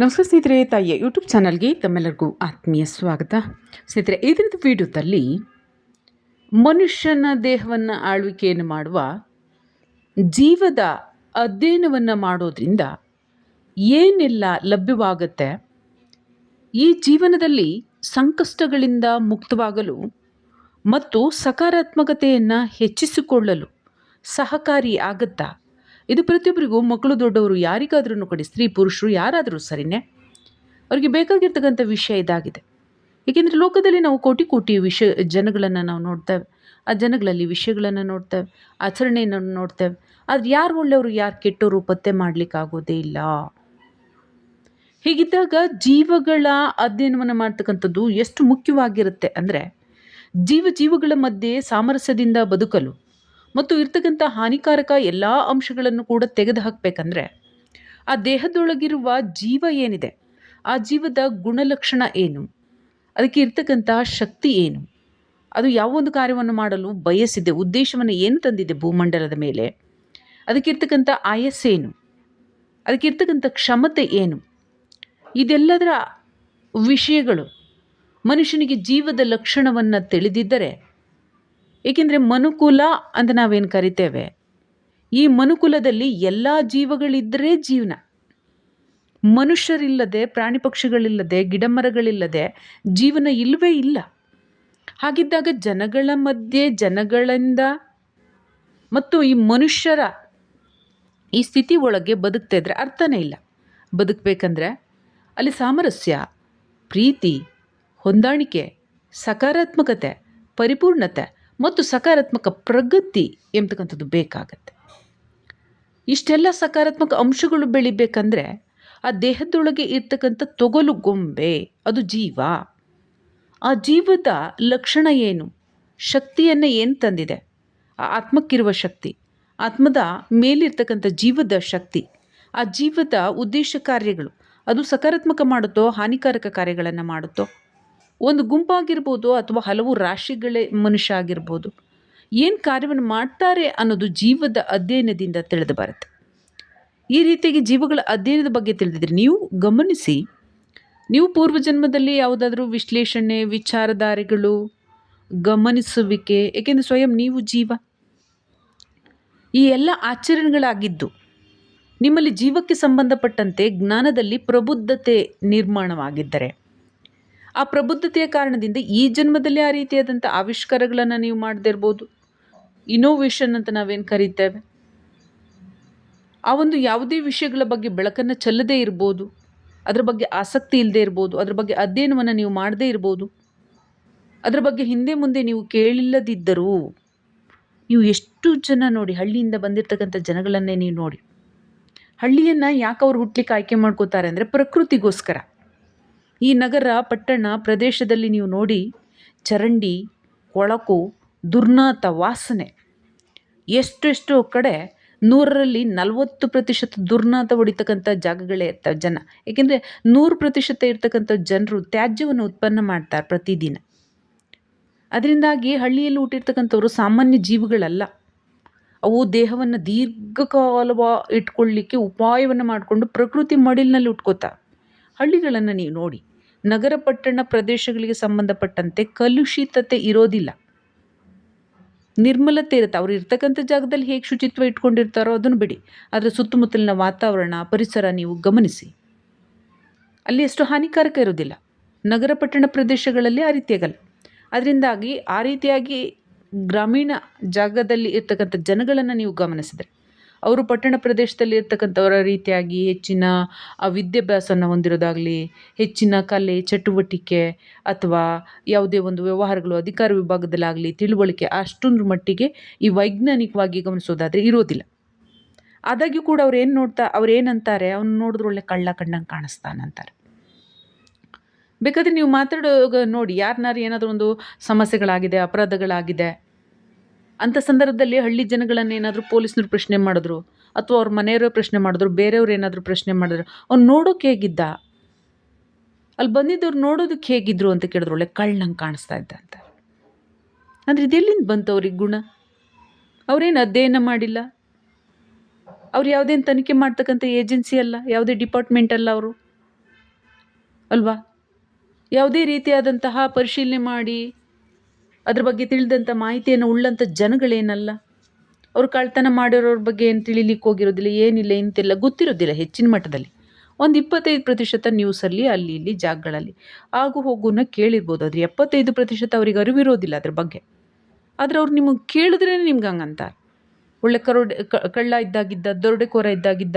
ನಮಸ್ಕಾರ ಸ್ನೇಹಿತರೆ, ತಾಯಿಯ ಯೂಟ್ಯೂಬ್ ಚಾನಲ್ಗೆ ತಮ್ಮೆಲ್ಲರಿಗೂ ಆತ್ಮೀಯ ಸ್ವಾಗತ. ಸ್ನೇಹಿತರೆ, ಈ ದಿನದ ವಿಡಿಯೋದಲ್ಲಿ ಮನುಷ್ಯನ ದೇಹವನ್ನು ಆಳ್ವಿಕೆಯನ್ನು ಮಾಡುವ ಜೀವದ ಅಧ್ಯಯನವನ್ನು ಮಾಡೋದ್ರಿಂದ ಏನೆಲ್ಲ ಲಭ್ಯವಾಗುತ್ತೆ, ಈ ಜೀವನದಲ್ಲಿ ಸಂಕಷ್ಟಗಳಿಂದ ಮುಕ್ತವಾಗಲು ಮತ್ತು ಸಕಾರಾತ್ಮಕತೆಯನ್ನು ಹೆಚ್ಚಿಸಿಕೊಳ್ಳಲು ಸಹಕಾರಿ ಆಗುತ್ತಾ ಇದು ಪ್ರತಿಯೊಬ್ಬರಿಗೂ, ಮಕ್ಕಳು ದೊಡ್ಡವರು ಯಾರಿಗಾದ್ರೂ ಕೊಡಿ, ಸ್ತ್ರೀ ಪುರುಷರು ಯಾರಾದರೂ ಸರಿನೇ? ಅವರಿಗೆ ಬೇಕಾಗಿರ್ತಕ್ಕಂಥ ವಿಷಯ ಇದಾಗಿದೆ. ಏಕೆಂದರೆ ಲೋಕದಲ್ಲಿ ನಾವು ಕೋಟಿ ಕೋಟಿ ವಿಷಯ ಜನಗಳನ್ನು ನಾವು ನೋಡ್ತೇವೆ. ಆ ಜನಗಳಲ್ಲಿ ವಿಷಯಗಳನ್ನು ನೋಡ್ತೇವೆ, ಆಚರಣೆಯನ್ನು ನೋಡ್ತೇವೆ. ಆದರೆ ಯಾರು ಒಳ್ಳೆಯವರು, ಯಾರು ಕೆಟ್ಟವರು ಪತ್ತೆ ಮಾಡಲಿಕ್ಕಾಗೋದೇ ಇಲ್ಲ. ಹೀಗಿದ್ದಾಗ ಜೀವಗಳ ಅಧ್ಯಯನವನ್ನು ಮಾಡ್ತಕ್ಕಂಥದ್ದು ಎಷ್ಟು ಮುಖ್ಯವಾಗಿರುತ್ತೆ ಅಂದರೆ, ಜೀವ ಜೀವಗಳ ಮಧ್ಯೆ ಸಾಮರಸ್ಯದಿಂದ ಬದುಕಲು. ಮತ್ತು ಇರ್ತಕ್ಕಂಥ ಹಾನಿಕಾರಕ ಎಲ್ಲ ಅಂಶಗಳನ್ನು ಕೂಡ ತೆಗೆದು ಹಾಕಬೇಕಂದ್ರೆ ಆ ದೇಹದೊಳಗಿರುವ ಜೀವ ಏನಿದೆ? ಆ ಜೀವದ ಗುಣಲಕ್ಷಣ ಏನು? ಅದಕ್ಕೆ ಇರ್ತಕ್ಕಂಥ ಶಕ್ತಿ ಏನು? ಅದು ಯಾವ ಒಂದು ಕಾರ್ಯವನ್ನು ಮಾಡಲು ಬಯಸಿದೆ? ಉದ್ದೇಶವನ್ನು ಏನು ತಂದಿದೆ ಭೂಮಂಡಲದ ಮೇಲೆ? ಅದಕ್ಕಿರ್ತಕ್ಕಂಥ ಆಯಸ್ಸೇನು ಅದಕ್ಕಿರ್ತಕ್ಕಂಥ ಕ್ಷಮತೆ ಏನು? ಇದೆಲ್ಲದರ ವಿಷಯಗಳು ಮನುಷ್ಯನಿಗೆ ಜೀವದ ಲಕ್ಷಣವನ್ನು ತಿಳಿದಿದ್ದರೆ ಏಕೆಂದರೆ ಮನುಕುಲ ಅಂತ ನಾವೇನು ಕರಿತೇವೆ? ಈ ಮನುಕುಲದಲ್ಲಿ ಎಲ್ಲ ಜೀವಗಳಿದ್ದರೆ ಜೀವನ. ಮನುಷ್ಯರಿಲ್ಲದೆ, ಪ್ರಾಣಿ ಪಕ್ಷಿಗಳಿಲ್ಲದೆ, ಗಿಡಮರಗಳಿಲ್ಲದೆ ಜೀವನ ಇಲ್ಲವೇ ಇಲ್ಲ. ಹಾಗಿದ್ದಾಗ ಜನಗಳ ಮಧ್ಯೆ, ಜನಗಳಿಂದ ಮತ್ತು ಈ ಮನುಷ್ಯರ ಈ ಸ್ಥಿತಿ ಒಳಗೆ ಬದುಕ್ತಾ ಇದ್ರೆ ಅರ್ಥನೇ ಇಲ್ಲ. ಬದುಕಬೇಕಂದ್ರೆ ಅಲ್ಲಿ ಸಾಮರಸ್ಯ, ಪ್ರೀತಿ, ಹೊಂದಾಣಿಕೆ, ಸಕಾರಾತ್ಮಕತೆ, ಪರಿಪೂರ್ಣತೆ ಮತ್ತು ಸಕಾರಾತ್ಮಕ ಪ್ರಗತಿ ಎಂಬತಕ್ಕಂಥದ್ದು ಬೇಕಾಗತ್ತೆ. ಇಷ್ಟೆಲ್ಲ ಸಕಾರಾತ್ಮಕ ಅಂಶಗಳು ಬೆಳಿಬೇಕಂದ್ರೆ ಆ ದೇಹದೊಳಗೆ ಇರ್ತಕ್ಕಂಥ ತೊಗಲು ಗೊಂಬೆ, ಅದು ಜೀವ. ಆ ಜೀವದ ಲಕ್ಷಣ ಏನು? ಶಕ್ತಿಯನ್ನು ಏನು ತಂದಿದೆ? ಆ ಆತ್ಮಕ್ಕಿರುವ ಶಕ್ತಿ, ಆತ್ಮದ ಮೇಲಿರ್ತಕ್ಕಂಥ ಜೀವದ ಶಕ್ತಿ, ಆ ಜೀವದ ಉದ್ದೇಶ ಕಾರ್ಯಗಳು, ಅದು ಸಕಾರಾತ್ಮಕ ಮಾಡುತ್ತೋ, ಹಾನಿಕಾರಕ ಕಾರ್ಯಗಳನ್ನು ಮಾಡುತ್ತೋ ಒಂದು ಗುಂಪಾಗಿರ್ಬೋದು ಅಥವಾ ಹಲವು ರಾಶಿಗಳೇ ಮನುಷ್ಯ ಆಗಿರ್ಬೋದು. ಏನು ಕಾರ್ಯವನ್ನು ಮಾಡ್ತಾರೆ ಅನ್ನೋದು ಜೀವದ ಅಧ್ಯಯನದಿಂದ ತಿಳಿದು ಬರುತ್ತೆ. ಈ ರೀತಿಯಾಗಿ ಜೀವಗಳ ಅಧ್ಯಯನದ ಬಗ್ಗೆ ತಿಳಿದಿದ್ರೆ ನೀವು ಗಮನಿಸಿ, ನೀವು ಪೂರ್ವಜನ್ಮದಲ್ಲಿ ಯಾವುದಾದ್ರೂ ವಿಶ್ಲೇಷಣೆ, ವಿಚಾರಧಾರೆಗಳು ಗಮನಿಸುವಿಕೆ, ಏಕೆಂದರೆ ಸ್ವಯಂ ನೀವು ಜೀವ. ಈ ಎಲ್ಲ ಆಚರಣೆಗಳಾಗಿದ್ದು ನಿಮ್ಮಲ್ಲಿ ಜೀವಕ್ಕೆ ಸಂಬಂಧಪಟ್ಟಂತೆ ಜ್ಞಾನದಲ್ಲಿ ಪ್ರಬುದ್ಧತೆ ನಿರ್ಮಾಣವಾಗಿದ್ದರೆ ಆ ಪ್ರಬುದ್ಧತೆಯ ಕಾರಣದಿಂದ ಈ ಜನ್ಮದಲ್ಲಿ ಆ ರೀತಿಯಾದಂಥ ಆವಿಷ್ಕಾರಗಳನ್ನು ನೀವು ಮಾಡದೇ ಇರ್ಬೋದು. ಇನೋವೇಷನ್ ಅಂತ ನಾವೇನು ಕರೀತೇವೆ? ಆ ಒಂದು ಯಾವುದೇ ವಿಷಯಗಳ ಬಗ್ಗೆ ಬೆಳಕನ್ನು ಚೆಲ್ಲದೇ ಇರ್ಬೋದು. ಅದರ ಬಗ್ಗೆ ಆಸಕ್ತಿ ಇಲ್ಲದೆ ಇರ್ಬೋದು. ಅದ್ರ ಬಗ್ಗೆ ಅಧ್ಯಯನವನ್ನು ನೀವು ಮಾಡದೇ ಇರ್ಬೋದು. ಅದರ ಬಗ್ಗೆ ಹಿಂದೆ ಮುಂದೆ ನೀವು ಕೇಳಿಲ್ಲದಿದ್ದರೂ ನೀವು ಎಷ್ಟು ಜನ ನೋಡಿ, ಹಳ್ಳಿಯಿಂದ ಬಂದಿರತಕ್ಕಂಥ ಜನಗಳನ್ನೇ ನೀವು ನೋಡಿ, ಹಳ್ಳಿಯನ್ನು ಯಾಕೆ ಅವ್ರು ಹುಟ್ಟಲಿಕ್ಕೆ ಆಯ್ಕೆ ಮಾಡ್ಕೋತಾರೆ ಅಂದರೆ ಪ್ರಕೃತಿಗೋಸ್ಕರ. ಈ ನಗರ ಪಟ್ಟಣ ಪ್ರದೇಶದಲ್ಲಿ ನೀವು ನೋಡಿ ಚರಂಡಿ, ಕೊಳಕು, ದುರ್ನಾತ ವಾಸನೆ. ಎಷ್ಟೆಷ್ಟೋ ಕಡೆ ನೂರರಲ್ಲಿ ನಲವತ್ತು ಪ್ರತಿಶತ ದುರ್ನಾತ ಹೊಡಿತಕ್ಕಂಥ ಜಾಗಗಳೇ ಇರ್ತವೆ ಜನ. ಏಕೆಂದರೆ ನೂರು ಪ್ರತಿಶತ ಇರ್ತಕ್ಕಂಥ ಜನರು ತ್ಯಾಜ್ಯವನ್ನು ಉತ್ಪನ್ನ ಮಾಡ್ತಾರೆ ಪ್ರತಿದಿನ. ಅದರಿಂದಾಗಿ ಹಳ್ಳಿಯಲ್ಲಿ ಹುಟ್ಟಿರ್ತಕ್ಕಂಥವ್ರು ಸಾಮಾನ್ಯ ಜೀವಿಗಳಲ್ಲ. ಅವು ದೇಹವನ್ನು ದೀರ್ಘಕಾಲ ಇಟ್ಕೊಳ್ಳಿಕ್ಕೆ ಉಪಾಯವನ್ನು ಮಾಡಿಕೊಂಡು ಪ್ರಕೃತಿ ಮಡಿಲಿನಲ್ಲಿ ಉಟ್ಕೋತಾರೆ. ಹಳ್ಳಿಗಳನ್ನು ನೀವು ನೋಡಿ. ನಗರ ಪಟ್ಟಣ ಪ್ರದೇಶಗಳಿಗೆ ಸಂಬಂಧಪಟ್ಟಂತೆ ಕಲುಷಿತತೆ ಇರೋದಿಲ್ಲ. ನಿರ್ಮಲತೆ ಇರುತ್ತೆ. ಅವ್ರು ಇರ್ತಕ್ಕಂಥ ಜಾಗದಲ್ಲಿ ಹೇಗೆ ಶುಚಿತ್ವ ಇಟ್ಕೊಂಡಿರ್ತಾರೋ ಅದನ್ನು ಬಿಡಿ. ಅದರ ಸುತ್ತಮುತ್ತಲಿನ ವಾತಾವರಣ, ಪರಿಸರ ನೀವು ಗಮನಿಸಿ. ಅಲ್ಲಿ ಎಷ್ಟು ಹಾನಿಕಾರಕ ಇರೋದಿಲ್ಲ. ನಗರ ಪಟ್ಟಣ ಪ್ರದೇಶಗಳಲ್ಲಿ ಆ ರೀತಿಯಾಗಲ್ಲ. ಅದರಿಂದಾಗಿ ಆ ರೀತಿಯಾಗಿ ಗ್ರಾಮೀಣ ಜಾಗದಲ್ಲಿ ಇರ್ತಕ್ಕಂಥ ಜನಗಳನ್ನು ನೀವು ಗಮನಿಸಿದರೆ ಅವರು ಪಟ್ಟಣ ಪ್ರದೇಶದಲ್ಲಿ ಇರ್ತಕ್ಕಂಥವರ ರೀತಿಯಾಗಿ ಹೆಚ್ಚಿನ ವಿದ್ಯಾಭ್ಯಾಸನ ಹೊಂದಿರೋದಾಗಲಿ, ಹೆಚ್ಚಿನ ಕಲೆ, ಚಟುವಟಿಕೆ ಅಥವಾ ಯಾವುದೇ ಒಂದು ವ್ಯವಹಾರಗಳು ಅಧಿಕಾರ ವಿಭಾಗದಲ್ಲಾಗಲಿ ತಿಳುವಳಿಕೆ ಅಷ್ಟೊಂದು ಮಟ್ಟಿಗೆ ಈ ವೈಜ್ಞಾನಿಕವಾಗಿ ಗಮನಿಸೋದಾದರೆ ಇರೋದಿಲ್ಲ. ಆದಾಗ್ಯೂ ಕೂಡ ಅವ್ರು ಏನು ನೋಡ್ತಾ, ಅವ್ರು ಏನಂತಾರೆ, ಅವ್ನು ನೋಡಿದ್ರೆ ಒಳ್ಳೆ ಕಳ್ಳ ಕಣ್ಣಂಗೆ ಕಾಣಿಸ್ತಾನಂತಾರೆ. ಬೇಕಾದರೆ ನೀವು ಮಾತಾಡೋ ನೋಡಿ ಯಾರನ್ನಾರು ಏನಾದರೂ ಒಂದು ಸಮಸ್ಯೆಗಳಾಗಿದೆ, ಅಪರಾಧಗಳಾಗಿದೆ ಅಂಥ ಸಂದರ್ಭದಲ್ಲಿ ಹಳ್ಳಿ ಜನಗಳನ್ನು ಏನಾದರೂ ಪೊಲೀಸ್ನವ್ರು ಪ್ರಶ್ನೆ ಮಾಡಿದ್ರು, ಅಥವಾ ಅವ್ರ ಮನೆಯವರೇ ಪ್ರಶ್ನೆ ಮಾಡಿದ್ರು, ಬೇರೆಯವ್ರು ಏನಾದರೂ ಪ್ರಶ್ನೆ ಮಾಡಿದ್ರು, ಅವ್ನು ನೋಡೋಕೆ ಹೇಗಿದ್ದ? ಅಲ್ಲಿ ಬಂದಿದ್ದವ್ರು ನೋಡೋದಕ್ಕೆ ಹೇಗಿದ್ರು ಅಂತ ಕೇಳಿದ್ರು, ಒಳ್ಳೆ ಕಳ್ಳಂಗೆ ಕಾಣಿಸ್ತಾ ಇದ್ದ ಅಂತ. ಅಂದರೆ ಇದೆಲ್ಲಿಂದ ಬಂತು ಅವ್ರಿಗೆ ಗುಣ? ಅವ್ರೇನು ಅಧ್ಯಯನ ಮಾಡಿಲ್ಲ? ಅವ್ರು ಯಾವುದೇನು ತನಿಖೆ ಮಾಡ್ತಕ್ಕಂಥ ಏಜೆನ್ಸಿ ಅಲ್ಲ, ಯಾವುದೇ ಡಿಪಾರ್ಟ್ಮೆಂಟ್ ಅಲ್ಲ ಅವರು? ಅಲ್ವಾ? ಯಾವುದೇ ರೀತಿಯಾದಂತಹ ಪರಿಶೀಲನೆ ಮಾಡಿ ಅದ್ರ ಬಗ್ಗೆ ತಿಳಿದಂಥ ಮಾಹಿತಿಯನ್ನು ಉಳ್ಳಂಥ ಜನಗಳೇನಲ್ಲ? ಅವ್ರು ಕಳ್ತನ ಮಾಡಿರೋರ ಬಗ್ಗೆ ಏನು ತಿಳಿಲಿಕ್ಕೆ ಹೋಗಿರೋದಿಲ್ಲ, ಏನಿಲ್ಲ, ಇಂತಿಲ್ಲ, ಗೊತ್ತಿರೋದಿಲ್ಲ ಹೆಚ್ಚಿನ ಮಟ್ಟದಲ್ಲಿ. ಒಂದು ಇಪ್ಪತ್ತೈದು ಪ್ರತಿಶತ ನ್ಯೂಸಲ್ಲಿ ಅಲ್ಲಿ ಇಲ್ಲಿ, ಜಾಗಗಳಲ್ಲಿ. ಆಗು ಹೋಗುನ ಕೇಳಿರ್ಬೋದು, ಆದರೆ ಎಪ್ಪತ್ತೈದು ಪ್ರತಿಶತ ಅವ್ರಿಗೆ ಅರಿವಿರೋದಿಲ್ಲ ಅದ್ರ ಬಗ್ಗೆ. ಆದರೆ ಅವ್ರು ನಿಮಗೆ ಕೇಳಿದ್ರೇ ನಿಮ್ಗೆ ಹಂಗಂತಾರೆ ಒಳ್ಳೆ ಕರೋಡೆ ಕಳ್ಳ ಇದ್ದಾಗಿದ್ದ ದರೋಡೆಕೋರ ಇದ್ದಾಗಿದ್ದ.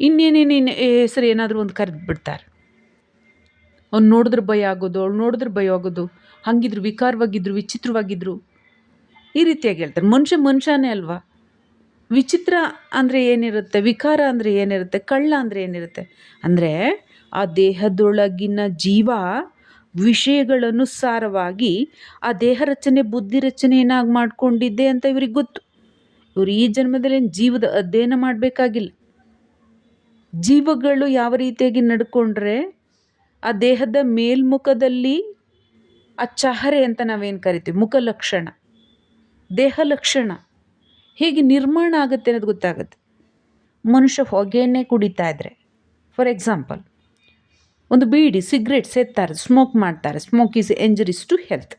ಇನ್ನೇನೇನೇನು ಹೆಸರು ಏನಾದರೂ ಒಂದು ಕರೆದು ಬಿಡ್ತಾರೆ. ಅವ್ನು ನೋಡಿದ್ರೆ ಭಯ ಆಗೋದು, ಅವ್ಳು ನೋಡಿದ್ರೆ ಭಯ ಆಗೋದು. ಹಂಗಿದ್ರು, ವಿಕಾರವಾಗಿದ್ರು, ವಿಚಿತ್ರವಾಗಿದ್ರು. ಈ ರೀತಿಯಾಗಿ ಹೇಳ್ತಾರೆ. ಮನುಷ್ಯ ಮನುಷ್ಯನೇ ಅಲ್ವಾ? ವಿಚಿತ್ರ ಅಂದರೆ ಏನಿರುತ್ತೆ? ವಿಕಾರ ಅಂದರೆ ಏನಿರುತ್ತೆ? ಕಳ್ಳ ಅಂದರೆ ಏನಿರುತ್ತೆ? ಅಂದರೆ ಆ ದೇಹದೊಳಗಿನ ಜೀವ ವಿಷಯಗಳನುಸಾರವಾಗಿ ಆ ದೇಹ ರಚನೆ, ಬುದ್ಧಿ ರಚನೆಯನ್ನಾಗಿ ಮಾಡಿಕೊಂಡಿದ್ದೆ ಅಂತ ಇವ್ರಿಗೆ ಗೊತ್ತು. ಇವರು ಈ ಜನ್ಮದಲ್ಲಿ ಜೀವದ ಅಧ್ಯಯನ ಮಾಡಬೇಕಾಗಿಲ್ಲ. ಜೀವಗಳು ಯಾವ ರೀತಿಯಾಗಿ ನಡ್ಕೊಂಡ್ರೆ ಆ ದೇಹದ ಮೇಲ್ಮುಖದಲ್ಲಿ ಆ ಚಹರೆ ಅಂತ ನಾವೇನು ಕರಿತೀವಿ? ಮುಖ ಲಕ್ಷಣ, ದೇಹ ಲಕ್ಷಣ. ಹೇಗೆ ನಿರ್ಮಾಣ ಆಗುತ್ತೆ ಅನ್ನೋದು ಗೊತ್ತಾಗುತ್ತೆ. ಮನುಷ್ಯ ಹೊಗೆಯನ್ನೇ ಕುಡಿತಾ ಇದ್ದರೆ ಫಾರ್ ಎಕ್ಸಾಂಪಲ್ ಒಂದು ಬೀಡಿ ಸಿಗ್ರೆಟ್ ಸೇತ್ತಾರೆ ಸ್ಮೋಕ್ ಮಾಡ್ತಾರೆ. Smoke is injurious to health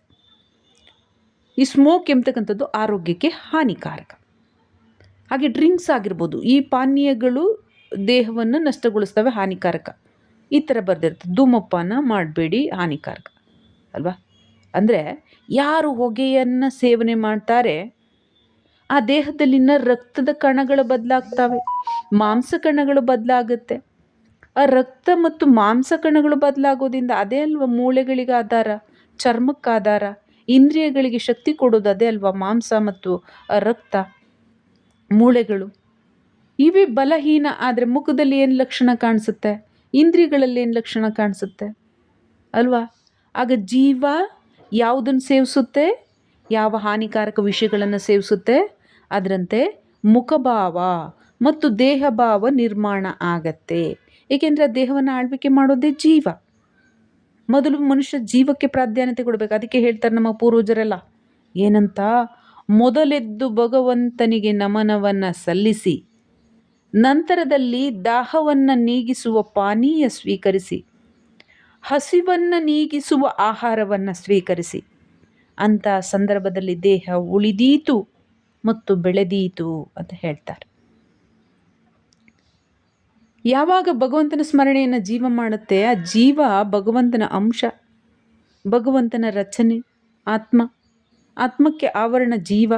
ಈ ಸ್ಮೋಕ್ ಎಂಬತಕ್ಕಂಥದ್ದು ಆರೋಗ್ಯಕ್ಕೆ ಹಾನಿಕಾರಕ. ಹಾಗೆ ಡ್ರಿಂಕ್ಸ್ ಆಗಿರ್ಬೋದು, ಈ ಪಾನೀಯಗಳು ದೇಹವನ್ನು ನಷ್ಟಗೊಳಿಸ್ತವೆ, ಹಾನಿಕಾರಕ. ಈ ಥರ ಬರ್ದಿರ್ತದೆ ಧೂಮಪಾನ ಮಾಡಬೇಡಿ, ಹಾನಿಕಾರಕ. ಅಲ್ವಾ? ಅಂದರೆ ಯಾರು ಹೊಗೆಯನ್ನು ಸೇವನೆ ಮಾಡ್ತಾರೆ, ಆ ದೇಹದಲ್ಲಿನ ರಕ್ತದ ಕಣಗಳು ಬದಲಾಗ್ತವೆ, ಮಾಂಸ ಕಣಗಳು ಬದಲಾಗುತ್ತೆ. ಆ ರಕ್ತ ಮತ್ತು ಮಾಂಸ ಕಣಗಳು ಬದಲಾಗೋದ್ರಿಂದ ಅದೇ ಅಲ್ವಾ ಮೂಳೆಗಳಿಗೆ ಆಧಾರ, ಚರ್ಮಕ್ಕೆ ಆಧಾರ, ಇಂದ್ರಿಯಗಳಿಗೆ ಶಕ್ತಿ ಕೊಡೋದು ಅದೇ ಅಲ್ವಾ ಮಾಂಸ ಮತ್ತು ರಕ್ತ, ಮೂಳೆಗಳು. ಇವೇ ಬಲಹೀನ, ಆದರೆ ಮುಖದಲ್ಲಿ ಏನು ಲಕ್ಷಣ ಕಾಣಿಸುತ್ತೆ? ಇಂದ್ರಿಯಗಳಲ್ಲಿ ಏನು ಲಕ್ಷಣ ಕಾಣಿಸುತ್ತೆ? ಅಲ್ವಾ? ಆಗ ಜೀವ ಯಾವುದನ್ನು ಸೇವಿಸುತ್ತೆ? ಯಾವ ಹಾನಿಕಾರಕ ವಿಷಯಗಳನ್ನು ಸೇವಿಸುತ್ತೆ? ಅದರಂತೆ ಮುಖಭಾವ ಮತ್ತು ದೇಹಭಾವ ನಿರ್ಮಾಣ ಆಗತ್ತೆ. ಏಕೆಂದರೆ ದೇಹವನ್ನು ಆಳ್ವಿಕೆ ಮಾಡೋದೇ ಜೀವ. ಮೊದಲು ಮನುಷ್ಯ ಜೀವಕ್ಕೆ ಪ್ರಾಧಾನ್ಯತೆ ಕೊಡಬೇಕು. ಅದಕ್ಕೆ ಹೇಳ್ತಾರೆ ನಮ್ಮ ಪೂರ್ವಜರೆಲ್ಲ, ಏನಂತ? ಮೊದಲೆದ್ದು ಭಗವಂತನಿಗೆ ನಮನವನ್ನು ಸಲ್ಲಿಸಿ, ನಂತರದಲ್ಲಿ ದಾಹವನ್ನು ನೀಗಿಸುವ ಪಾನೀಯ ಸ್ವೀಕರಿಸಿ. ಹಸಿವನ್ನು ನೀಗಿಸುವ ಆಹಾರವನ್ನು ಸ್ವೀಕರಿಸಿ. ಅಂಥ ಸಂದರ್ಭದಲ್ಲಿ ದೇಹ ಉಳಿದೀತು ಮತ್ತು ಬೆಳೆದೀತು ಅಂತ ಹೇಳ್ತಾರೆ. ಯಾವಾಗ ಭಗವಂತನ ಸ್ಮರಣೆಯನ್ನು ಜೀವ ಮಾಡುತ್ತೆ? ಆ ಜೀವ ಭಗವಂತನ ಅಂಶ, ಭಗವಂತನ ರಚನೆ, ಆತ್ಮ, ಆತ್ಮಕ್ಕೆ ಆವರಣ ಜೀವ.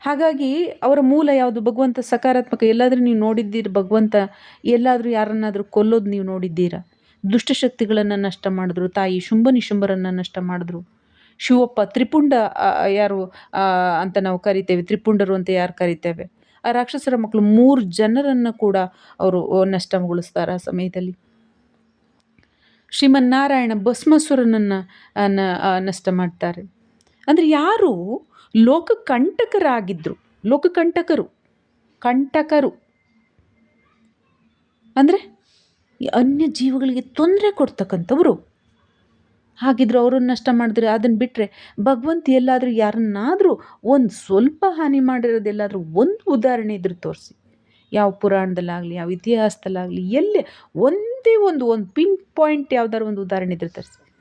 ಹಾಗಾಗಿ ಅವರ ಮೂಲ ಯಾವುದು? ಭಗವಂತ ಸಕಾರಾತ್ಮಕ. ಎಲ್ಲಾದರೂ ನೀವು ನೋಡಿದ್ದೀರಿ ಭಗವಂತ. ಎಲ್ಲಾದರೂ ಯಾರನ್ನಾದರೂ ಕೊಲ್ಲೋದು ನೀವು ನೋಡಿದ್ದೀರಾ? ದುಷ್ಟಶಕ್ತಿಗಳನ್ನು ನಷ್ಟ ಮಾಡಿದ್ರು, ತಾಯಿ ಶುಂಭ ನಿಶುಂಭರನ್ನು ನಷ್ಟ ಮಾಡಿದ್ರು. ಶಿವಪ್ಪ ತ್ರಿಪುಂಡ ಯಾರು ಅಂತ ನಾವು ಕರಿತೇವೆ, ತ್ರಿಪುಂಡರು ಅಂತ ಯಾರು ಕರಿತೇವೆ. ಆ ರಾಕ್ಷಸರ ಮಕ್ಕಳು ಮೂರು ಜನರನ್ನು ಕೂಡ ಅವರು ನಷ್ಟಗೊಳಿಸ್ತಾರೆ ಆ ಸಮಯದಲ್ಲಿ. ಶ್ರೀಮನ್ನಾರಾಯಣ ಭಸ್ಮಸುರನನ್ನು ನಷ್ಟ ಮಾಡ್ತಾರೆ. ಅಂದರೆ ಯಾರು? ಲೋಕಕಂಟಕರಾಗಿದ್ದರು ಲೋಕಕಂಟಕರು, ಕಂಟಕರು. ಅಂದರೆ ಅನ್ಯ ಜೀವಗಳಿಗೆ ತೊಂದರೆ ಕೊಡ್ತಕ್ಕಂಥವ್ರು. ಹಾಗಿದ್ರು ಅವರನ್ನು ನಷ್ಟ ಮಾಡಿದ್ರೆ ಅದನ್ನು ಬಿಟ್ಟರೆ ಭಗವಂತ ಎಲ್ಲಾದರೂ ಯಾರನ್ನಾದರೂ ಒಂದು ಸ್ವಲ್ಪ ಹಾನಿ ಮಾಡಿರೋದೆಲ್ಲಾದರೂ ಒಂದು ಉದಾಹರಣೆ ಇದ್ರೆ ತೋರಿಸಿ. ಯಾವ ಪುರಾಣದಲ್ಲಾಗಲಿ, ಯಾವ ಇತಿಹಾಸದಲ್ಲಾಗಲಿ, ಎಲ್ಲೇ ಒಂದೇ ಒಂದು ಒಂದು ಪಿನ್ ಪಾಯಿಂಟ್ ಯಾವ್ದಾದ್ರು ಒಂದು ಉದಾಹರಣೆ ಇದ್ರೆ ತರಿಸಿ.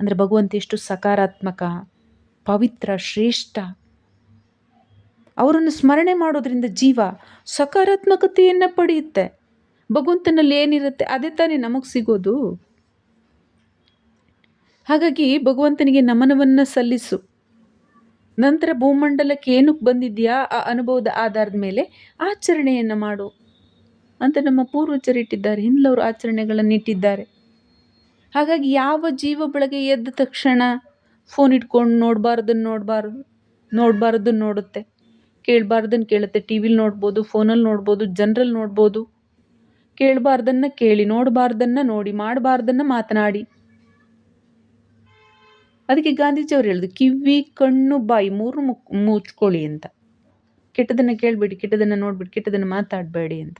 ಅಂದರೆ ಭಗವಂತ ಎಷ್ಟು ಸಕಾರಾತ್ಮಕ, ಪವಿತ್ರ, ಶ್ರೇಷ್ಠ. ಅವರನ್ನು ಸ್ಮರಣೆ ಮಾಡೋದರಿಂದ ಜೀವ ಸಕಾರಾತ್ಮಕತೆಯನ್ನು ಪಡೆಯುತ್ತೆ. ಭಗವಂತನಲ್ಲಿ ಏನಿರುತ್ತೆ ಅದೇ ತಾನೇ ನಮಗೆ ಸಿಗೋದು. ಹಾಗಾಗಿ ಭಗವಂತನಿಗೆ ನಮನವನ್ನು ಸಲ್ಲಿಸು. ನಂತರ ಭೂಮಂಡಲಕ್ಕೆ ಏನಕ್ಕೆ ಬಂದಿದೆಯಾ ಆ ಅನುಭವದ ಆಧಾರದ ಮೇಲೆ ಆಚರಣೆಯನ್ನು ಮಾಡು ಅಂತ ನಮ್ಮ ಪೂರ್ವಜರಿಟ್ಟಿದ್ದಾರೆ ಹಿಂದಲವರು ಆಚರಣೆಗಳನ್ನು ಇಟ್ಟಿದ್ದಾರೆ. ಹಾಗಾಗಿ ಯಾವ ಜೀವ ಬೆಳಗ್ಗೆ ಎದ್ದ ತಕ್ಷಣ ಫೋನ್ ಇಟ್ಕೊಂಡು ನೋಡಬಾರ್ದನ್ನು ನೋಡಬಾರ್ದು ನೋಡಬಾರ್ದನ್ನು ನೋಡುತ್ತೆ. ಕೇಳಬಾರ್ದನ್ನು ಕೇಳುತ್ತೆ. ಟಿ ವಿಲಿ ನೋಡ್ಬೋದು ಫೋನಲ್ಲಿ ನೋಡ್ಬೋದು ಜನರಲ್ಲಿ ನೋಡ್ಬೋದು. ಕೇಳಬಾರ್ದನ್ನು ಕೇಳಿ, ನೋಡಬಾರ್ದನ್ನ ನೋಡಿ, ಮಾಡಬಾರ್ದನ್ನ ಮಾತನಾಡಿ. ಅದಕ್ಕೆ ಗಾಂಧೀಜಿಯವರು ಹೇಳಿದ್ರು ಕಿವಿ, ಕಣ್ಣು, ಬಾಯಿ ಮೂರು ಮುಕ್ ಮುಚ್ಕೊಳ್ಳಿ ಅಂತ. ಕೆಟ್ಟದನ್ನು ಕೇಳಬೇಡಿ, ಕೆಟ್ಟದನ್ನು ನೋಡ್ಬೇಡಿ, ಕೆಟ್ಟದನ್ನು ಮಾತಾಡಬೇಡಿ ಅಂತ.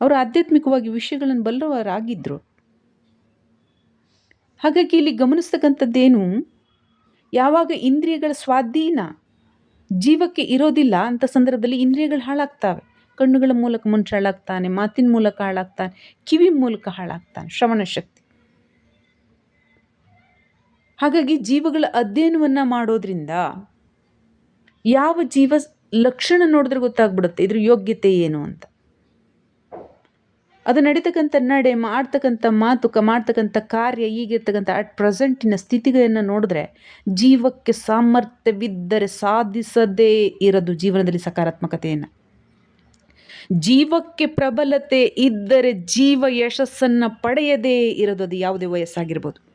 ಅವರು ಆಧ್ಯಾತ್ಮಿಕವಾಗಿ ವಿಷಯಗಳನ್ನು ಬಲ್ಲವರಾಗಿದ್ದರು ಹಾಗಾಗಿ ಇಲ್ಲಿ ಗಮನಿಸ್ತಕ್ಕಂಥದ್ದೇನು, ಯಾವಾಗ ಇಂದ್ರಿಯಗಳ ಸ್ವಾಧೀನ ಜೀವಕ್ಕೆ ಇರೋದಿಲ್ಲ ಅಂತ ಸಂದರ್ಭದಲ್ಲಿ ಇಂದ್ರಿಯಗಳು ಹಾಳಾಗ್ತವೆ. ಕಣ್ಣುಗಳ ಮೂಲಕ ಮನುಷ್ಯ ಹಾಳಾಗ್ತಾನೆ, ಮಾತಿನ ಮೂಲಕ ಹಾಳಾಗ್ತಾನೆ, ಕಿವಿ ಮೂಲಕ ಹಾಳಾಗ್ತಾನೆ, ಶ್ರವಣ ಶಕ್ತಿ. ಹಾಗಾಗಿ ಜೀವಗಳ ಅಧ್ಯಯನವನ್ನು ಮಾಡೋದ್ರಿಂದ ಯಾವ ಜೀವ ಲಕ್ಷಣ ನೋಡಿದ್ರೆ ಗೊತ್ತಾಗ್ಬಿಡುತ್ತೆ, ಇದ್ರ ಯೋಗ್ಯತೆ ಏನು ಅಂತ. ಅದು ನಡೀತಕ್ಕಂಥ ನಡೆ, ಮಾಡ್ತಕ್ಕಂಥ ಮಾತುಕ, ಮಾಡ್ತಕ್ಕಂಥ ಕಾರ್ಯ, ಈಗಿರ್ತಕ್ಕಂಥ ಅಟ್ ಪ್ರೆಸೆಂಟಿನ ಸ್ಥಿತಿಗಳನ್ನು ನೋಡಿದ್ರೆ ಜೀವಕ್ಕೆ ಸಾಮರ್ಥ್ಯವಿದ್ದರೆ ಸಾಧಿಸದೇ ಇರೋದು ಜೀವನದಲ್ಲಿ ಸಕಾರಾತ್ಮಕತೆಯನ್ನು. ಜೀವಕ್ಕೆ ಪ್ರಬಲತೆ ಇದ್ದರೆ ಜೀವ ಯಶಸ್ಸನ್ನು ಪಡೆಯದೇ ಇರೋದು ಅದು ಯಾವುದೇ ವಯಸ್ಸಾಗಿರ್ಬೋದು.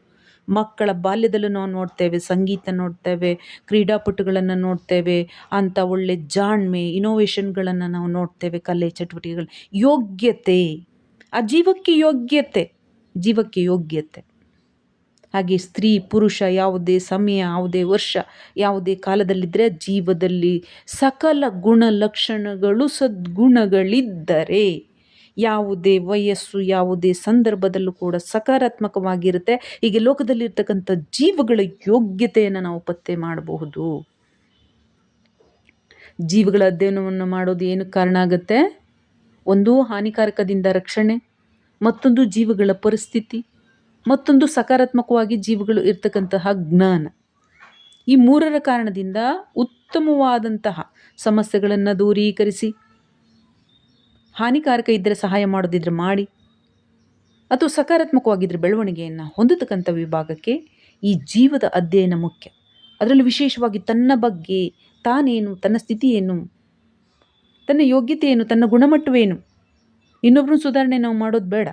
ಮಕ್ಕಳ ಬಾಲ್ಯದಲ್ಲೂ ನಾವು ನೋಡ್ತೇವೆ, ಸಂಗೀತ ನೋಡ್ತೇವೆ, ಕ್ರೀಡಾಪಟುಗಳನ್ನು ನೋಡ್ತೇವೆ, ಅಂಥ ಒಳ್ಳೆ ಜಾಣ್ಮೆ ಇನೋವೇಷನ್ಗಳನ್ನು ನಾವು ನೋಡ್ತೇವೆ, ಕಲೆ ಚಟುವಟಿಕೆಗಳು. ಯೋಗ್ಯತೆ, ಆ ಜೀವಕ್ಕೆ ಯೋಗ್ಯತೆ ಜೀವಕ್ಕೆ ಯೋಗ್ಯತೆ. ಹಾಗೆ ಸ್ತ್ರೀ, ಪುರುಷ ಯಾವುದೇ ಸಮಯ, ಯಾವುದೇ ವರ್ಷ, ಯಾವುದೇ ಕಾಲದಲ್ಲಿದ್ದರೆ ಜೀವದಲ್ಲಿ ಸಕಲ ಗುಣ ಲಕ್ಷಣಗಳು ಸದ್ಗುಣಗಳಿದ್ದರೆ. ಯಾವುದೇ ವಯಸ್ಸು, ಯಾವುದೇ ಸಂದರ್ಭದಲ್ಲೂ ಕೂಡ ಸಕಾರಾತ್ಮಕವಾಗಿರುತ್ತೆ. ಹೀಗೆ ಲೋಕದಲ್ಲಿರ್ತಕ್ಕಂಥ ಜೀವಗಳ ಯೋಗ್ಯತೆಯನ್ನು ನಾವು ಪತ್ತೆ ಮಾಡಬಹುದು. ಜೀವಗಳ ಅಧ್ಯಯನವನ್ನು ಮಾಡೋದು ಏನು ಕಾರಣ ಆಗುತ್ತೆ? ಒಂದು ಹಾನಿಕಾರಕದಿಂದ ರಕ್ಷಣೆ, ಮತ್ತೊಂದು ಜೀವಗಳ ಪರಿಸ್ಥಿತಿ. ಮತ್ತೊಂದು ಸಕಾರಾತ್ಮಕವಾಗಿ ಜೀವಗಳು ಇರ್ತಕ್ಕಂತಹ ಜ್ಞಾನ. ಈ ಮೂರರ ಕಾರಣದಿಂದ ಉತ್ತಮವಾದಂತಹ ಸಮಸ್ಯೆಗಳನ್ನು ದೂರೀಕರಿಸಿ, ಹಾನಿಕಾರಕ ಇದ್ದರೆ ಸಹಾಯ ಮಾಡೋದಿದ್ರೆ ಮಾಡಿ, ಅಥವಾ ಸಕಾರಾತ್ಮಕವಾಗಿದ್ದರೆ ಬೆಳವಣಿಗೆಯನ್ನು ಹೊಂದತಕ್ಕಂಥ ವಿಭಾಗಕ್ಕೆ ಈ ಜೀವದ ಅಧ್ಯಯನ ಮುಖ್ಯ. ಅದರಲ್ಲಿ ವಿಶೇಷವಾಗಿ ತನ್ನ ಬಗ್ಗೆ ತಾನೇನು, ತನ್ನ ಸ್ಥಿತಿ ತನ್ನ ಯೋಗ್ಯತೆ ಏನು ತನ್ನ ಗುಣಮಟ್ಟವೇನು ಇನ್ನೊಬ್ಬರು ಸುಧಾರಣೆ ನಾವು ಮಾಡೋದು ಬೇಡ.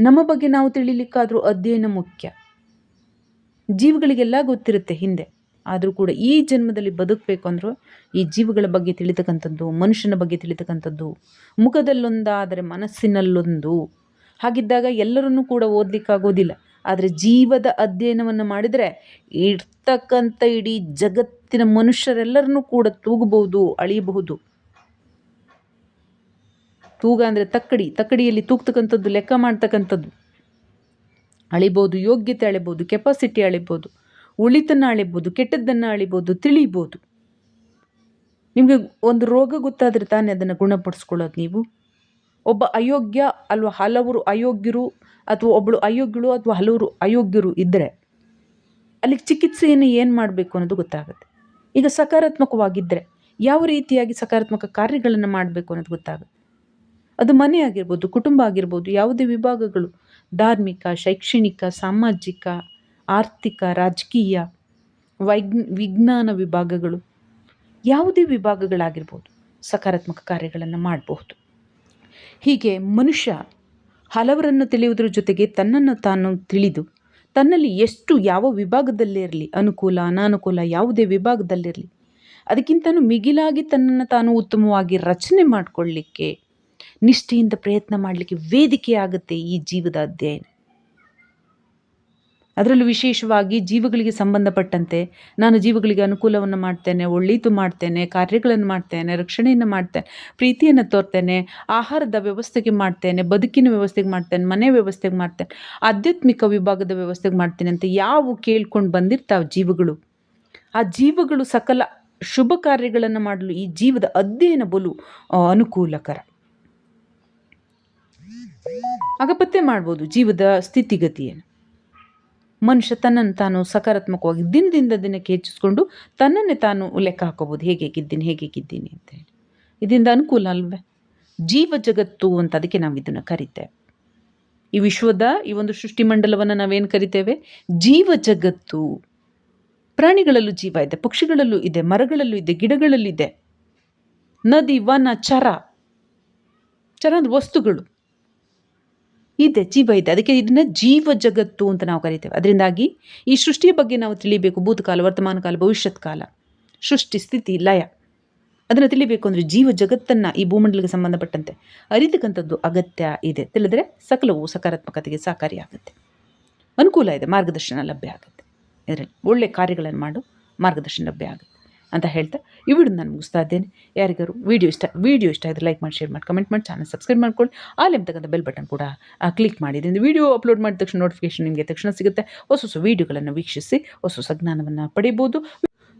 ನಮ್ಮ ಬಗ್ಗೆ ನಾವು ತಿಳಿಲಿಕ್ಕಾದರೂ ಅಧ್ಯಯನ ಮುಖ್ಯ. ಜೀವಗಳಿಗೆಲ್ಲ ಗೊತ್ತಿರುತ್ತೆ ಹಿಂದೆ. ಆದರೂ ಕೂಡ ಈ ಜನ್ಮದಲ್ಲಿ ಬದುಕಬೇಕು ಅಂದರೂ ಈ ಜೀವಗಳ ಬಗ್ಗೆ ತಿಳಿತಕ್ಕಂಥದ್ದು, ಮನುಷ್ಯನ ಬಗ್ಗೆ ತಿಳಿತಕ್ಕಂಥದ್ದು, ಮುಖದಲ್ಲೊಂದಾದರೆ ಮನಸ್ಸಿನಲ್ಲೊಂದು. ಹಾಗಿದ್ದಾಗ ಎಲ್ಲರನ್ನೂ ಕೂಡ ಓದಲಿಕ್ಕಾಗೋದಿಲ್ಲ. ಆದರೆ ಜೀವದ ಅಧ್ಯಯನವನ್ನು ಮಾಡಿದರೆ ಇರ್ತಕ್ಕಂಥ ಇಡೀ ಜಗತ್ತಿನ ಮನುಷ್ಯರೆಲ್ಲರನ್ನೂ ಕೂಡ ತೂಗಬಹುದು, ಅಳಿಯಬಹುದು. ತೂಗ ಅಂದರೆ ತಕ್ಕಡಿ, ತಕ್ಕಡಿಯಲ್ಲಿ ತೂಗ್ತಕ್ಕಂಥದ್ದು, ಲೆಕ್ಕ ಮಾಡ್ತಕ್ಕಂಥದ್ದು. ಅಳಿಬೋದು, ಯೋಗ್ಯತೆ ಅಳಿಬೋದು ಕೆಪಾಸಿಟಿ ಅಳಿಬೋದು, ಉಳಿತನ್ನು ಅಳಿಬೋದು, ಕೆಟ್ಟದ್ದನ್ನು ಅಳಿಬೋದು, ತಿಳಿಬೋದು. ನಿಮಗೆ ಒಂದು ರೋಗ ಗೊತ್ತಾದರೆ ತಾನೇ ಅದನ್ನು ಗುಣಪಡಿಸ್ಕೊಳ್ಳೋದು ನೀವು. ಒಬ್ಬ ಅಯೋಗ್ಯ ಅಲ್ವಾ, ಹಲವರು ಅಯೋಗ್ಯರು ಅಥವಾ ಒಬ್ಬಳು ಅಯೋಗ್ಯಳು ಅಥವಾ ಹಲವರು ಅಯೋಗ್ಯರು ಇದ್ದರೆ ಅಲ್ಲಿಗೆ ಚಿಕಿತ್ಸೆಯನ್ನು ಏನು ಮಾಡಬೇಕು ಅನ್ನೋದು ಗೊತ್ತಾಗುತ್ತೆ. ಈಗ ಸಕಾರಾತ್ಮಕವಾಗಿದ್ದರೆ ಯಾವ ರೀತಿಯಾಗಿ ಸಕಾರಾತ್ಮಕ ಕಾರ್ಯಗಳನ್ನು ಮಾಡಬೇಕು ಅನ್ನೋದು ಗೊತ್ತಾಗುತ್ತೆ. ಅದು ಮನೆ ಆಗಿರ್ಬೋದು, ಕುಟುಂಬ ಆಗಿರ್ಬೋದು, ಯಾವುದೇ ವಿಭಾಗಗಳು. ಧಾರ್ಮಿಕ, ಶೈಕ್ಷಣಿಕ, ಸಾಮಾಜಿಕ, ಆರ್ಥಿಕ, ರಾಜಕೀಯ, ವೈಜ್ಞ, ವಿಜ್ಞಾನ ವಿಭಾಗಗಳು. ಯಾವುದೇ ವಿಭಾಗಗಳಾಗಿರ್ಬೋದು ಸಕಾರಾತ್ಮಕ ಕಾರ್ಯಗಳನ್ನು ಮಾಡಬಹುದು. ಹೀಗೆ ಮನುಷ್ಯ ಹಲವರನ್ನು ತಿಳಿಯುವುದರ ಜೊತೆಗೆ ತನ್ನನ್ನು ತಾನು ತಿಳಿದು, ತನ್ನಲ್ಲಿ ಎಷ್ಟು ಯಾವ ವಿಭಾಗದಲ್ಲಿರಲಿ ಅನುಕೂಲ, ಅನಾನುಕೂಲ ಯಾವುದೇ ವಿಭಾಗದಲ್ಲಿರಲಿ, ಅದಕ್ಕಿಂತನೂ ಮಿಗಿಲಾಗಿ ತನ್ನನ್ನು ತಾನು ಉತ್ತಮವಾಗಿ ರಚನೆ ಮಾಡಿಕೊಳ್ಳಿಕ್ಕೆ ನಿಷ್ಠೆಯಿಂದ ಪ್ರಯತ್ನ ಮಾಡಲಿಕ್ಕೆ ವೇದಿಕೆ ಆಗುತ್ತೆ ಈ ಜೀವದ ಅಧ್ಯಯನ. ಅದರಲ್ಲೂ ವಿಶೇಷವಾಗಿ ಜೀವಗಳಿಗೆ ಸಂಬಂಧಪಟ್ಟಂತೆ ನಾನು ಜೀವಗಳಿಗೆ ಅನುಕೂಲವನ್ನು ಮಾಡ್ತೇನೆ ಒಳ್ಳೀತು ಮಾಡ್ತೇನೆ, ಕಾರ್ಯಗಳನ್ನು ಮಾಡ್ತೇನೆ, ರಕ್ಷಣೆಯನ್ನು ಮಾಡ್ತೇನೆ, ಪ್ರೀತಿಯನ್ನು ತೋರ್ತೇನೆ, ಆಹಾರದ ವ್ಯವಸ್ಥೆಗೆ ಮಾಡ್ತೇನೆ, ಬದುಕಿನ ವ್ಯವಸ್ಥೆಗೆ ಮಾಡ್ತೇನೆ, ಮನೆ ವ್ಯವಸ್ಥೆಗೆ ಮಾಡ್ತೇನೆ, ಆಧ್ಯಾತ್ಮಿಕ ವಿಭಾಗದ ವ್ಯವಸ್ಥೆಗೆ ಮಾಡ್ತೇನೆ ಅಂತ ಯಾವ ಕೇಳ್ಕೊಂಡು ಬಂದಿರ್ತಾವೆ ಜೀವಗಳು. ಆ ಜೀವಗಳು ಸಕಲ ಶುಭ ಕಾರ್ಯಗಳನ್ನು ಮಾಡಲು ಈ ಜೀವದ ಅಧ್ಯಯನ ಬಲು ಅನುಕೂಲಕರ. ಆಗ ಪತ್ತೆ ಮಾಡ್ಬೋದು ಜೀವದ ಸ್ಥಿತಿಗತಿಯನ್ನು. ಮನುಷ್ಯ ತನ್ನನ್ನು ತಾನು ಸಕಾರಾತ್ಮಕವಾಗಿ ದಿನದಿಂದ ದಿನಕ್ಕೆ ಹೆಚ್ಚಿಸ್ಕೊಂಡು ತನ್ನನ್ನೇ ತಾನು ಲೆಕ್ಕ ಹಾಕೋಬೋದು. ಹೇಗೆ ಹೇಗಿದ್ದೀನಿ ಹೇಗೆ ಹೇಗಿದ್ದೀನಿ ಅಂತ ಹೇಳಿ. ಇದರಿಂದ ಅನುಕೂಲ ಅಲ್ವೇ? ಜೀವ ಜಗತ್ತು ಅಂತ ಅದಕ್ಕೆ ನಾವು ಇದನ್ನು ಕರಿತೇವೆ. ಈ ವಿಶ್ವದ ಈ ಒಂದು ಸೃಷ್ಟಿಮಂಡಲವನ್ನು ನಾವೇನು ಕರಿತೇವೆ? ಜೀವ ಜಗತ್ತು. ಪ್ರಾಣಿಗಳಲ್ಲೂ ಜೀವ ಇದೆ, ಪಕ್ಷಿಗಳಲ್ಲೂ ಇದೆ, ಮರಗಳಲ್ಲೂ ಇದೆ ಗಿಡಗಳಲ್ಲಿದೆ ನದಿ, ವನ, ಚರ. ಚರ ಅಂದ್ರೆ ವಸ್ತುಗಳು. ಇದೆ ಜೀವ ಇದೆ. ಅದಕ್ಕೆ ಇದನ್ನ ಜೀವ ಜಗತ್ತು ಅಂತ ನಾವು ಕರಿತೇವೆ. ಅದರಿಂದಾಗಿ ಈ ಸೃಷ್ಟಿಯ ಬಗ್ಗೆ ನಾವು ತಿಳಿಬೇಕು ಭೂತಕಾಲ, ವರ್ತಮಾನ ಕಾಲ, ಭವಿಷ್ಯತ್ ಕಾಲ. ಸೃಷ್ಟಿ, ಸ್ಥಿತಿ, ಲಯ. ಅದನ್ನು ತಿಳಿಬೇಕು ಅಂದರೆ ಜೀವ ಜಗತ್ತನ್ನು ಈ ಭೂಮಂಡಲಕ್ಕೆ ಸಂಬಂಧಪಟ್ಟಂತೆ ಅರಿತಕ್ಕಂಥದ್ದು ಅಗತ್ಯ ಇದೆ. ತಿಳಿದ್ರೆ ಸಕಲವು ಸಕಾರಾತ್ಮಕತೆಗೆ ಸಹಕಾರಿಯಾಗುತ್ತೆ ಅನುಕೂಲ ಇದೆ. ಮಾರ್ಗದರ್ಶನ ಲಭ್ಯ ಆಗುತ್ತೆ. ಇದರಲ್ಲಿ ಒಳ್ಳೆಯ ಕಾರ್ಯಗಳನ್ನು ಮಾಡು, ಮಾರ್ಗದರ್ಶನ ಲಭ್ಯ ಆಗುತ್ತೆ. ಅಂತ ಹೇಳ್ತಾ ಈ ವಿಡಿಯೋ ನಾನು ಮುಗಿಸ್ತಾ ಇದ್ದೇನೆ. ಯಾರಿಗಾರು ವೀಡಿಯೋ ಇಷ್ಟ ವೀಡಿಯೋ ಇಷ್ಟ ಆದರೆ ಲೈಕ್ ಮಾಡಿ ಶೇರ್ ಮಾಡಿ ಕಮೆಂಟ್ ಮಾಡಿ ಚಾನಲ್ ಸಬ್ಸ್ಕ್ರೈಬ್ ಮಾಡ್ಕೊಳ್ಳಿ. ಅಲ್ಲಿ ಎಂತಕ್ಕಂಥ ಬೆಲ್ ಬಟನ್ ಕೂಡ ಕ್ಲಿಕ್ ಮಾಡಿ. ಇದರಿಂದ ವೀಡಿಯೋ ಅಪ್ಲೋಡ್ ಮಾಡಿದ ತಕ್ಷಣ ನೋಟಿಫಿಕೇಶನ್ ನಿಮಗೆ ತಕ್ಷಣ ಸಿಗುತ್ತೆ. ಹೊಸ ಹೊಸ ವೀಡಿಯೋಗಳನ್ನು ವೀಕ್ಷಿಸಿ, ಹೊಸ ಹೊಸ ಜ್ಞಾನವನ್ನು ಪಡಿಬೋದು.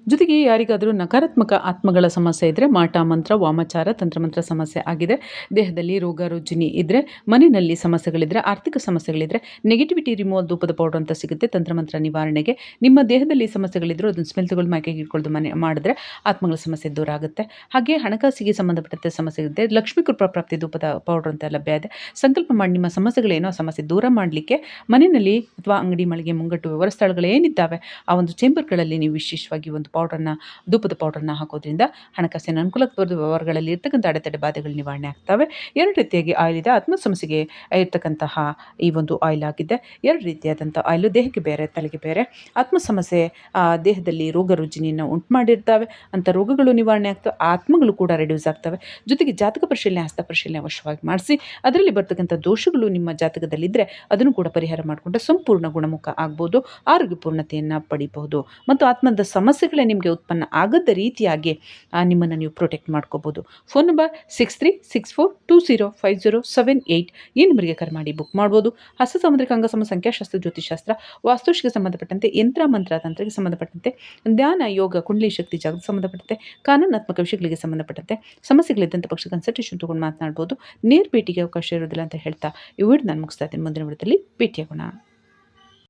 ಜೊತೆಗೆ ಯಾರಿಗಾದರೂ ನಕಾರಾತ್ಮಕ ಆತ್ಮಗಳ ಸಮಸ್ಯೆ ಇದ್ದರೆ ಮಾಟ ಮಂತ್ರ, ವಾಮಚಾರ, ತಂತ್ರಮಂತ್ರ ಸಮಸ್ಯೆ ಆಗಿದೆ. ದೇಹದಲ್ಲಿ ರೋಗ ರುಜಿನಿ ಇದ್ದರೆ ಮನೆಯಲ್ಲಿ ಸಮಸ್ಯೆಗಳಿದ್ದರೆ ಆರ್ಥಿಕ ಸಮಸ್ಯೆಗಳಿದ್ದರೆ ನೆಗೆಟಿವಿಟಿ ರಿಮೂವಲ್ ಧೂಪದ ಪೌಡರ್ ಅಂತ ಸಿಗುತ್ತೆ ತಂತ್ರಮಂತ್ರ ನಿವಾರಣೆಗೆ. ನಿಮ್ಮ ದೇಹದಲ್ಲಿ ಸಮಸ್ಯೆಗಳಿದ್ದರೂ ಅದನ್ನು ಸ್ಮೆಲ್ ತಗೊಳ್ಳಿ ಮೈಕೆಗೆ ಇಟ್ಕೊಳ್ಳೋದು ಮನೆ ಮಾಡಿದ್ರೆ ಆತ್ಮಗಳ ಸಮಸ್ಯೆ ದೂರ ಆಗುತ್ತೆ. ಹಾಗೆ ಹಣಕಾಸಿಗೆ ಸಂಬಂಧಪಟ್ಟಂತೆ ಸಮಸ್ಯೆ ಇರುತ್ತೆ ಲಕ್ಷ್ಮೀ ಕೃಪಾ ಪ್ರಾಪ್ತಿ ಧೂಪದ ಪೌಡರ್ ಅಂತ ಲಭ್ಯ ಇದೆ. ಸಂಕಲ್ಪ ಮಾಡಿ ನಿಮ್ಮ ಸಮಸ್ಯೆಗಳೇನೋ ಸಮಸ್ಯೆ ದೂರ ಮಾಡಲಿಕ್ಕೆ ಮನೆಯಲ್ಲಿ ಅಥವಾ ಅಂಗಡಿ ಮಳಿಗೆ ಮುಂಗಟ್ಟು ವ್ಯವಹಾರ ಸ್ಥಳಗಳೇನಿದ್ದಾವೆ, ಆ ಒಂದು ಚೇಂಬರ್ಗಳಲ್ಲಿ ನೀವು ವಿಶೇಷವಾಗಿ ಒಂದು ಪೌಡರ್ನ, ಧೂಪದ ಪೌಡರ್ನ ಹಾಕೋದ್ರಿಂದ ಹಣಕಾಸಿನ ಅನುಕೂಲಕ್ಕೆ ವ್ಯವಹಾರಗಳಲ್ಲಿ ಇರ್ತಕ್ಕಂಥ ಅಡೆತಡೆ ಬಾಧೆಗಳು ನಿವಾರಣೆ ಆಗ್ತವೆ. ಎರಡು ರೀತಿಯಾಗಿ ಆಯಿಲ್ ಇದೆ. ಆತ್ಮ ಸಮಸ್ಯೆಗೆ ಇರ್ತಕ್ಕಂತಹ ಈ ಒಂದು ಆಯಿಲ್ ಆಗಿದೆ. ಎರಡು ರೀತಿಯಾದಂಥ ಆಯಿಲು ದೇಹಕ್ಕೆ ಬೇರೆ, ತಲೆಗೆ ಬೇರೆ. ಆತ್ಮ ಸಮಸ್ಯೆ ದೇಹದಲ್ಲಿ ರೋಗ ರುಜಿನಿಯನ್ನು ಉಂಟು ಮಾಡಿರ್ತವೆ ಅಂಥ ರೋಗಗಳು ನಿವಾರಣೆ ಆಗ್ತವೆ. ಆತ್ಮಗಳು ಕೂಡ ರೆಡ್ಯೂಸ್ ಆಗ್ತವೆ. ಜೊತೆಗೆ ಜಾತಕ ಪರಿಶೀಲನೆ, ಹಸ್ತ ಪರಿಶೀಲನೆ ಅವಶ್ಯವಾಗಿ ಮಾಡಿಸಿ. ಅದರಲ್ಲಿ ಬರ್ತಕ್ಕಂಥ ದೋಷಗಳು ನಿಮ್ಮ ಜಾತಕದಲ್ಲಿದ್ದರೆ ಅದನ್ನು ಕೂಡ ಪರಿಹಾರ ಮಾಡಿಕೊಂಡ್ರೆ ಸಂಪೂರ್ಣ ಗುಣಮುಖ ಆಗ್ಬೋದು. ಆರೋಗ್ಯ ಪೂರ್ಣತೆಯನ್ನು ಪಡಿಬಹುದು. ಮತ್ತು ಆತ್ಮದ ಸಮಸ್ಯೆಗಳೇ ನಿಮಗೆ ಉತ್ಪನ್ನ ಆಗದ ರೀತಿಯಾಗಿ ನಿಮ್ಮನ್ನು ನೀವು ಪ್ರೊಟೆಕ್ಟ್ ಮಾಡ್ಕೋಬೋದು. Phone number six three six four two zero five zero seven eight ಈ ನಂಬರಿಗೆ ಕರೆ ಮಾಡಿ ಬುಕ್ ಮಾಡ್ಬೋದು. ಹಸ ಸಾಮುದ್ರಿಕ ಅಂಗಸಮ ಸಂಖ್ಯಾಶಾಸ್ತ್ರ ಜ್ಯೋತಿಷಾಸ್ತ್ರ ವಾಸ್ತುಶಿಗೆ ಸಂಬಂಧಪಟ್ಟಂತೆ, ಯಂತ್ರ, ಮಂತ್ರ, ತಂತ್ರಕ್ಕೆ ಸಂಬಂಧಪಟ್ಟಂತೆ, ಧ್ಯಾನ, ಯೋಗ, ಕುಂಡಲಿ ಶಕ್ತಿ ಜಾಗಕ್ಕೆ ಸಂಬಂಧಪಟ್ಟಂತೆ, ಕಾನೂನಾತ್ಮಕ ವಿಷಯಗಳಿಗೆ ಸಂಬಂಧಪಟ್ಟಂತೆ ಸಮಸ್ಯೆಗಳಿದ್ದಂಥ ಪಕ್ಷ ಕನ್ಸಲ್ಟೇಷನ್ ತೊಗೊಂಡು ಮಾತನಾಡ್ಬೋದು. ನೇರ ಭೇಟಿಗೆ ಅವಕಾಶ ಇರೋದಿಲ್ಲ ಅಂತ ಹೇಳ್ತಾ ಈ ನಾನು ಮುಗಿಸ್ತಾ ಇದ್ದೀನಿ. ಮುಂದಿನ ವಿಡದಲ್ಲಿ ಭೇಟಿಯಾಗೋಣ.